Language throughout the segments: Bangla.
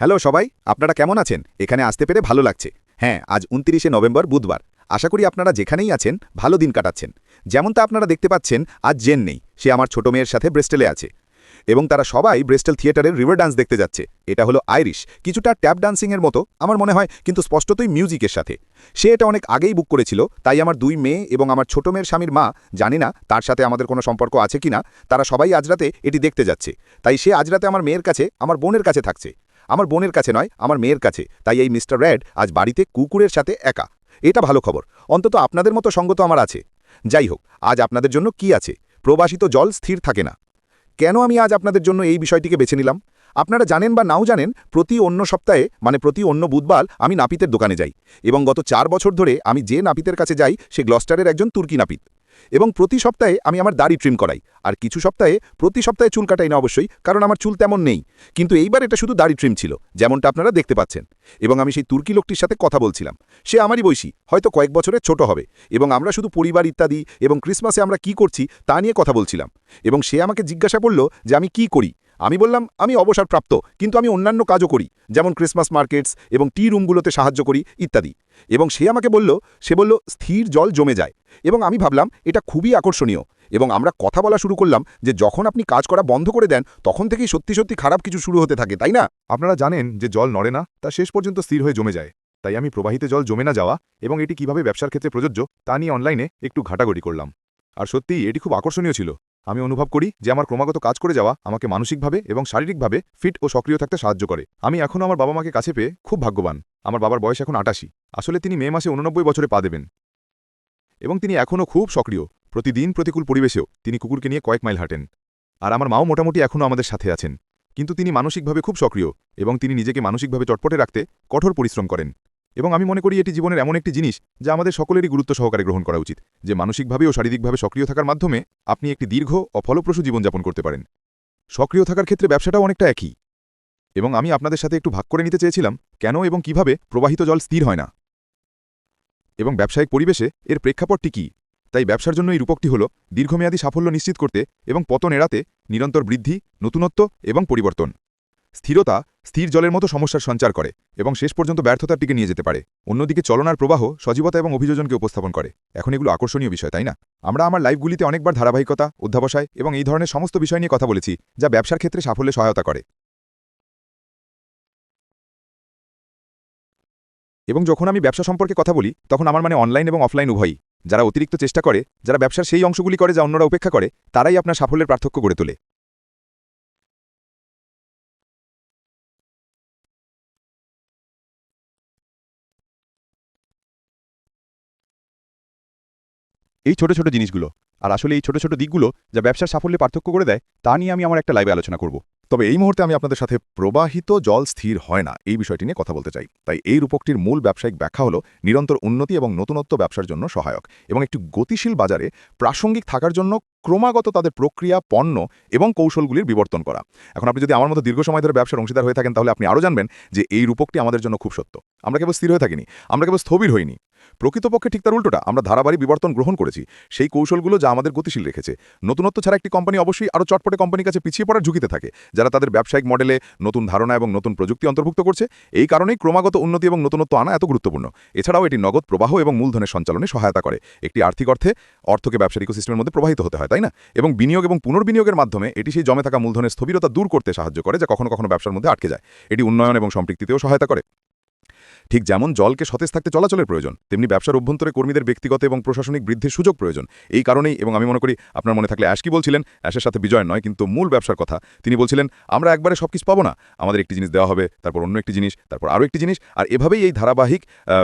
হ্যালো সবাই, আপনারা কেমন আছেন? এখানে আসতে পেরে ভালো লাগছে। হ্যাঁ আজ উনতিরিশে নভেম্বর বুধবার। আশা করি আপনারা যেখানেই আছেন, ভালো দিন কাটাচ্ছেন। যেমনটা আপনারা দেখতে পাচ্ছেন, আজ জেন নেই। সে আমার ছোট মেয়ের সাথে ব্রেস্টেলে আছে। এবং তারা সবাই ব্রেস্টেল থিয়েটারের রিভার ডান্স দেখতে যাচ্ছে। এটা হলো আইরিশ। কিছুটা ট্যাপ ডান্সিংয়ের মতো, আমার মনে হয়, কিন্তু স্পষ্টতই মিউজিকের সাথে। সে এটা অনেক আগেই বুক করেছিল, তাই আমার দুই মেয়ে এবং আমার ছোট মেয়ের স্বামীর মা, জানি না তার সাথে আমাদের কোনো সম্পর্ক আছে কিনা, তারা সবাই আজ রাতে এটি দেখতে যাচ্ছে। তাই সে আজ রাতে আমার মেয়ের কাছে, আমার বোনের কাছে থাকছে। আমার বোনের কাছে নয়, আমার মেয়ের কাছে। তাই এই মিস্টার র্যাড আজ বাড়িতে কুকুরের সাথে একা। এটা ভালো খবর। অন্তত আপনাদের মতো সঙ্গত আমার আছে। যাই হোক, আজ আপনাদের জন্য কি আছে? প্রবাসিত জল স্থির থাকে না। কেন আমি আজ আপনাদের জন্য এই বিষয়টিকে বেছে নিলাম? আপনারা জানেন বা নাও জানেন, প্রতি অন্য সপ্তাহে মানে প্রতি অন্য বুধবার আমি নাপিতের দোকানে যাই। এবং গত চার বছর ধরে আমি যে নাপিতের কাছে যাই, সে গ্লস্টারের একজন তুর্কি নাপিত। এবং প্রতি সপ্তাহে আমি আমার দাড়ি ট্রিম করাই। আর কিছু সপ্তাহে প্রতি সপ্তাহে চুল কাটাই না অবশ্যই, কারণ আমার চুল তেমন নেই। কিন্তু এইবার এটা শুধু দাড়ি ট্রিম ছিল, যেমনটা আপনারা দেখতে পাচ্ছেন। এবং আমি সেই তুর্কি লোকটির সাথে কথা বলছিলাম। সে আমারই বয়সী, হয়তো কয়েক বছরের ছোট হবে। এবং আমরা শুধু পরিবার ইত্যাদি এবং ক্রিসমাসে আমরা কি করছি তা নিয়ে কথা বলছিলাম। এবং সে আমাকে জিজ্ঞাসা করল যে আমি কি করি। আমি বললাম, আমি অবসরপ্রাপ্ত, কিন্তু আমি অন্যান্য কাজও করি, যেমন ক্রিসমাস মার্কেটস এবং টি রুমগুলোতে সাহায্য করি, ইত্যাদি। এবং সে আমাকে বলল, সে বলল, স্থির জল জমে যায়। এবং আমি ভাবলাম, এটা খুবই আকর্ষণীয়। এবং আমরা কথা বলা শুরু করলাম যে, যখন আপনি কাজ করা বন্ধ করে দেন, তখন থেকেই সত্যি সত্যি খারাপ কিছু শুরু হতে থাকে, তাই না? আপনারা জানেন যে, জল নড়ে না, তা শেষ পর্যন্ত স্থির হয়ে জমে যায়। তাই আমি প্রবাহিত জল জমে না যাওয়া এবং এটি কীভাবে ব্যবসার ক্ষেত্রে প্রযোজ্য, তা নিয়ে অনলাইনে একটু ঘাটাঘটি করলাম। আর সত্যিই এটি খুব আকর্ষণীয় ছিল। আমি অনুভব করি যে আমার ক্রমাগত কাজ করে যাওয়া আমাকে মানসিকভাবে এবং শারীরিকভাবে ফিট ও সক্রিয় থাকতে সাহায্য করে। আমি এখনও আমার বাবা মাকে কাছে পেয়ে খুব ভাগ্যবান। আমার বাবার বয়স এখন আটাশি। আসলে তিনি মে মাসে উননব্বই বছরে পা দেবেন। এবং তিনি এখনও খুব সক্রিয়। প্রতিদিন প্রতিকূল পরিবেশেও তিনি কুকুরকে নিয়ে কয়েক মাইল হাঁটেন। আর আমার মাও মোটামুটি এখনও আমাদের সাথে আছেন। কিন্তু তিনি মানসিকভাবে খুব সক্রিয় এবং তিনি নিজেকে মানসিকভাবে চটপটে রাখতে কঠোর পরিশ্রম করেন। এবং আমি মনে করি এটি জীবনের এমন একটি জিনিস যা আমাদের সকলেরই গুরুত্ব সহকারে গ্রহণ করা উচিত, যে মানসিকভাবে ও শারীরিকভাবে সক্রিয় থাকার মাধ্যমে আপনি একটি দীর্ঘ ও ফলপ্রসূ জীবনযাপন করতে পারেন। সক্রিয় থাকার ক্ষেত্রে ব্যবসাটাও অনেকটা একই। এবং আমি আপনাদের সাথে একটু ভাগ করে নিতে চেয়েছিলাম, কেন এবং কীভাবে প্রবাহিত জল স্থির হয় না। এবং ব্যবসায়িক পরিবেশে এর প্রেক্ষাপটটি কী? তাই ব্যবসার জন্য এই রূপকটি হল দীর্ঘমেয়াদী সাফল্য নিশ্চিত করতে এবং পতন এড়াতে নিরন্তর বৃদ্ধি, নতুনত্ব এবং পরিবর্তন। স্থিরতা স্থির জলের মতো সমস্যার সঞ্চার করে এবং শেষ পর্যন্ত ব্যর্থতার দিকে নিয়ে যেতে পারে। অন্যদিকে চলনার প্রবাহ সজীবতা এবং অভিযোজনকে উপস্থাপন করে। এখন এগুলো আকর্ষণীয় বিষয়, তাই না? আমরা আমার লাইফগুলিতে অনেকবার ধারাবাহিকতা, অধ্যাবসায় এবং এই ধরনের সমস্ত বিষয় নিয়ে কথা বলেছি, যা ব্যবসার ক্ষেত্রে সাফল্যে সহায়তা করে। এবং যখন আমি ব্যবসা সম্পর্কে কথা বলি, তখন আমার মানে অনলাইন এবং অফলাইন উভয়ই। যারা অতিরিক্ত চেষ্টা করে, যারা ব্যবসার সেই অংশগুলি করে যা অন্যরা উপেক্ষা করে, তারাই আপনার সাফল্যের পার্থক্য গড়ে তোলে। এই ছোট ছোট জিনিসগুলো। আর আসলে এই ছোট ছোট দিকগুলো যা ব্যবসার সাফল্যে পার্থক্য করে দেয়, তা নিয়ে আমি আমার একটা লাইভে আলোচনা করব। তবে এই মুহূর্তে আমি আপনাদের সাথে প্রবাহিত জল স্থির হয় না, এই বিষয়টি নিয়ে কথা বলতে চাই। তাই এই রূপকটির মূল ব্যবসায়িক ব্যাখ্যা হল নিরন্তর উন্নতি এবং নতুনত্ব ব্যবসার জন্য সহায়ক এবং একটি গতিশীল বাজারে প্রাসঙ্গিক থাকার জন্য ক্রমাগত তাদের প্রক্রিয়া, পণ্য এবং কৌশলগুলির বিবর্তন করা। এখন আপনি যদি আমার মতো দীর্ঘ সময় ধরে ব্যবসার অংশীদার হয়ে থাকেন, তাহলে আপনি আরও জানবেন যে এই রূপকটি আমাদের জন্য খুব সত্য। আমরা কেবল স্থির হয়ে থাকিনি, আমরা কেবল স্থবির হইনি। প্রকৃতপক্ষে ঠিক তার উল্টোটা, আমরা ধারাবাহিক বিবর্তন গ্রহণ করেছি। সেই কৌশলগুলো যা আমাদের গতিশীল রেখেছে। নতুনত্ব ছাড়া একটি কোম্পানি অবশ্যই আরও চটপটে কোম্পানির কাছে পিছিয়ে পড়ার ঝুঁকিতে থাকে, যারা তাদের ব্যবসায়িক মডেলে নতুন ধারণা এবং নতুন প্রযুক্তি অন্তর্ভুক্ত করছে। এই কারণেই ক্রমাগত উন্নতি এবং নতুনত্ব আনা এত গুরুত্বপূর্ণ। এছাড়াও এটি নগদ প্রবাহ এবং মূলধনের সঞ্চালনে সহায়তা করে। একটি আর্থিক অর্থে অর্থকে ব্যবসার ইকোসিস্টেমের মধ্যে প্রবাহিত হতে হয়, তাই না? এবং বিনিয়োগ এবং পুনর্বিনিয়োগের মাধ্যমে এটি সেই জমে থাকা মূলধনের স্থবিরতা দূর করতে সাহায্য করে, যা কখনো কখনো ব্যবসার মধ্যে আটকে যায়। এটি উন্নয়ন এবং সম্পৃক্তিতেও সহায়তা করে। ঠিক যেমন জলকে সতেজ থাকতে চলাচলের প্রয়োজন, তেমনি ব্যবসার অভ্যন্তরে কর্মীদের ব্যক্তিগত এবং প্রশাসনিক বৃদ্ধির সুযোগ প্রয়োজন। এই কারণেই এবং আমি মনে করি আপনার মনে থাকলে অ্যাশ কি বলছিলেন, অ্যাশের সাথে বিজয় নয়, কিন্তু মূল ব্যবসার কথা। তিনি বলছিলেন, আমরা একবারে সব কিছু পাবো না। আমাদের একটি জিনিস দেওয়া হবে, তারপর অন্য একটি জিনিস, তারপর আরও একটি জিনিস। আর এভাবেই এই ধারাবাহিক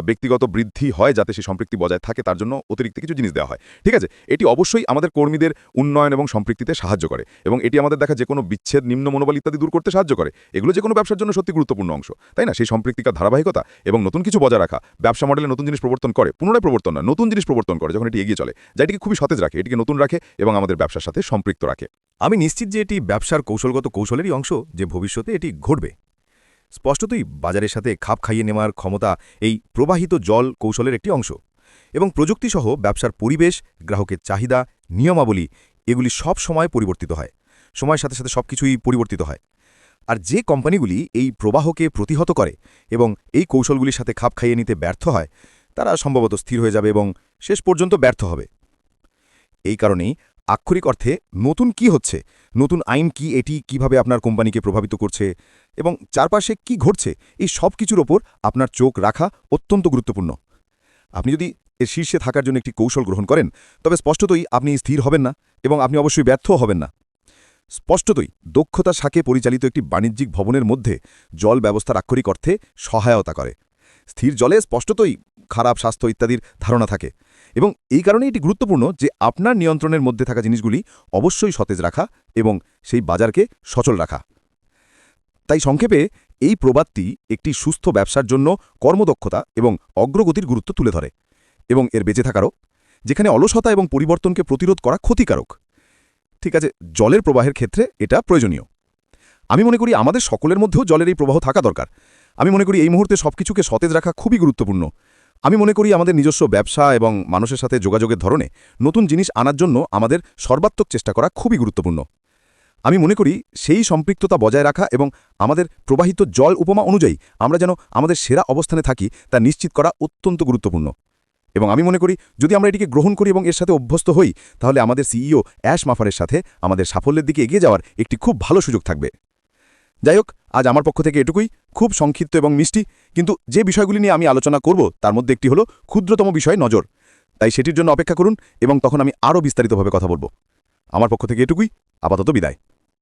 ব্যক্তিগত বৃদ্ধি হয় যাতে সেই সম্পৃক্তি বজায় থাকে, তার জন্য অতিরিক্ত কিছু জিনিস দেওয়া হয়। ঠিক আছে? এটি অবশ্যই আমাদের কর্মীদের উন্নয়ন এবং সম্পৃক্তিতে সাহায্য করে এবং এটি আমাদের দেখা যে কোনো বিচ্ছেদ, নিম্ন মনোবল ইত্যাদি দূর করতে সাহায্য করে। এগুলো যে কোনো ব্যবসার জন্য সত্যি গুরুত্বপূর্ণ অংশ, তাই না? সেই সম্পৃক্তিকার ধারাবাহিকতা এবং নতুন কিছু বজায় রাখা। ব্যবসা মডেলে নতুন জিনিস প্রবর্তন করে, পুনরায় প্রবর্তন না নতুন জিনিস প্রবর্তন করে, যখন এটি এগিয়ে চলে, যা এটিকে খুবই সতেজ রাখে, এটিকে নতুন রাখে এবং আমাদের ব্যবসার সাথে সম্পৃক্ত রাখে। আমি নিশ্চিত যে এটি ব্যবসার কৌশলগত কৌশলেরই অংশ, যে ভবিষ্যতে এটি ঘটবে। স্পষ্টতই বাজারের সাথে খাপ খাইয়ে নেওয়ার ক্ষমতা এই প্রবাহিত জল কৌশলের একটি অংশ। এবং প্রযুক্তিসহ ব্যবসার পরিবেশ, গ্রাহকের চাহিদা, নিয়মাবলী, এগুলি সব সময় পরিবর্তিত হয়। সময়ের সাথে সাথে সবকিছুই পরিবর্তিত হয়। আর যে কোম্পানিগুলি এই প্রবাহকে প্রতিহত করে এবং এই কৌশলগুলির সাথে খাপ খাইয়ে নিতে ব্যর্থ হয়, তারা সম্ভবত স্থির হয়ে যাবে এবং শেষ পর্যন্ত ব্যর্থ হবে। এই কারণেই আক্ষরিক অর্থে নতুন কি হচ্ছে, নতুন আইন কি, এটি কীভাবে আপনার কোম্পানিকে প্রভাবিত করছে এবং চারপাশে কি ঘটছে, এই সব কিছুর ওপর আপনার চোখ রাখা অত্যন্ত গুরুত্বপূর্ণ। আপনি যদি এর শীর্ষে থাকার জন্য একটি কৌশল গ্রহণ করেন, তবে স্পষ্টতই আপনি স্থির হবেন না এবং আপনি অবশ্যই ব্যর্থও হবেন না। স্পষ্টতই, দক্ষতা শাকে পরিচালিত একটি বাণিজ্যিক ভবনের মধ্যে জল ব্যবস্থার আক্ষরিক অর্থে সহায়তা করে। স্থির জলে স্পষ্টতই খারাপ স্বাস্থ্য ইত্যাদির ধারণা থাকে এবং এই কারণে এটি গুরুত্বপূর্ণ যে আপনার নিয়ন্ত্রণের মধ্যে থাকা জিনিসগুলি অবশ্যই সতেজ রাখা এবং সেই বাজারকে সচল রাখা। তাই সংক্ষেপে, এই প্রবাদটি একটি সুস্থ ব্যবসার জন্য কর্মদক্ষতা এবং অগ্রগতির গুরুত্ব তুলে ধরে এবং এর বেঁচে থাকারও, যেখানে অলসতা এবং পরিবর্তনকে প্রতিরোধ করা ক্ষতিকারক। ঠিক আছে, জলের প্রবাহের ক্ষেত্রে এটা প্রয়োজনীয়। আমি মনে করি আমাদের সকলের মধ্যেও জলের এই প্রবাহ থাকা দরকার। আমি মনে করি এই মুহূর্তে সবকিছুকে সতেজ রাখা খুবই গুরুত্বপূর্ণ। আমি মনে করি আমাদের নিজস্ব ব্যবসা এবং মানুষের সাথে যোগাযোগের ধরনে নতুন জিনিস আনার জন্য আমাদের সর্বাত্মক চেষ্টা করা খুবই গুরুত্বপূর্ণ। আমি মনে করি সেই সম্পৃক্ততা বজায় রাখা এবং আমাদের প্রবাহিত জল উপমা অনুযায়ী আমরা যেন আমাদের সেরা অবস্থানে থাকি তা নিশ্চিত করা অত্যন্ত গুরুত্বপূর্ণ। এবং আমি মনে করি, যদি আমরা এটিকে গ্রহণ করি এবং এর সাথে অভ্যস্ত হই, তাহলে আমাদের সিইও অ্যাশ মাফারের সাথে আমাদের সাফল্যের দিকে এগিয়ে যাওয়ার একটি খুব ভালো সুযোগ থাকবে। যাই হোক, আজ আমার পক্ষ থেকে এটুকুই। খুব সংক্ষিপ্ত এবং মিষ্টি, কিন্তু যে বিষয়গুলি নিয়ে আমি আলোচনা করব, তার মধ্যে একটি হলো ক্ষুদ্রতম বিষয় নজর। তাই সেটির জন্য অপেক্ষা করুন এবং তখন আমি আরও বিস্তারিতভাবে কথা বলব। আমার পক্ষ থেকে এটুকুই, আপাতত বিদায়।